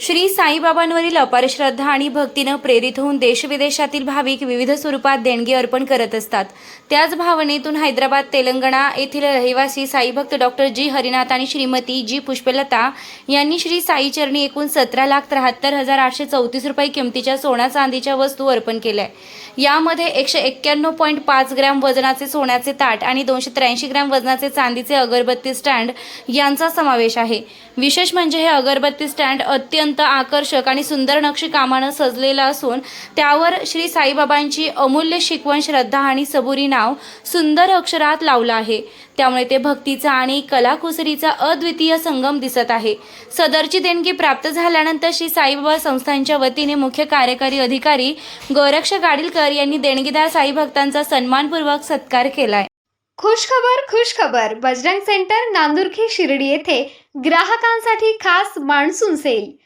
श्री साईबाबांवरील अपार श्रद्धा आणि भक्तीनं प्रेरित होऊन देशविदेशातील भाविक विविध स्वरूपात देणगी अर्पण करत असतात. त्याच भावनेतून हैदराबाद तेलंगणा येथील रहिवासी साईभक्त डॉक्टर जी हरिनाथ आणि श्रीमती जी पुष्पलता यांनी श्री साईचरणी एकूण सतरा लाख त्र्याहत्तर हजार आठशे चौतीस रुपये किमतीच्या सोना चांदीच्या वस्तू अर्पण केल्या. यामध्ये एकशे एक्क्याण्णव पॉईंट पाच ग्रॅम वजनाचे सोन्याचे ताट आणि दोनशे त्र्याऐंशी ग्रॅम वजनाचे चांदीचे अगरबत्ती स्टँड यांचा समावेश आहे. विशेष म्हणजे हे अगरबत्ती स्टँड अत्यंत अत्यंत आकर्षक आणि सुंदर नक्षी कामानं सजलेलं असून त्यावर श्री साईबाबांची अमूल्य शिकवण श्रद्धा आणि सबुरी नाव सुंदर अक्षरात लावलं आहे. त्यामुळे ते भक्तीचा आणि कलाकुसरीचा अद्वितीय संगम दिसत आहे. सदरची देणगी प्राप्त झाल्यानंतर श्री साईबाबा संस्थांच्या वतीने मुख्य कार्यकारी अधिकारी गोरक्ष गाडीलकर यांनी देणगीदार साई भक्तांचा सन्मानपूर्वक सत्कार केलाय. खुशखबर खुशखबर बजरंग सेंटर नांदुर्खी शिर्डी येथे ग्राहकांसाठी खास मान्सून सेल.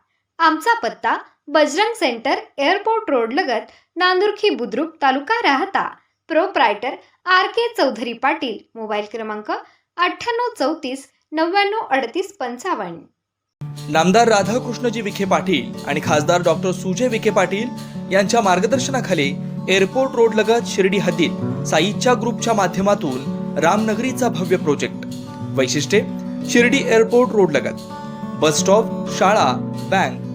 आमचा पत्ता बजरंग सेंटर एअरपोर्ट रोड लगत Nandurkhi Budruk taluka Rahata. Proprietor R K Chaudhari Patil mobile क्रमांक अठ्ठ्याण्णव चौतीस नव्याण्णव अडतीस पंचावन्न. नामदार राधाकृष्णजी विखे पाटील आणि खासदार डॉक्टर सुजय विखे पाटील यांच्या मार्गदर्शनाखाली एअरपोर्ट रोड लगत शिर्डी हद्दीत साईच्या ग्रुपच्या माध्यमातून रामनगरीचा भव्य प्रोजेक्ट. वैशिष्ट्ये शिर्डी एअरपोर्ट रोड लगत. बस स्टॉप शाळा बँक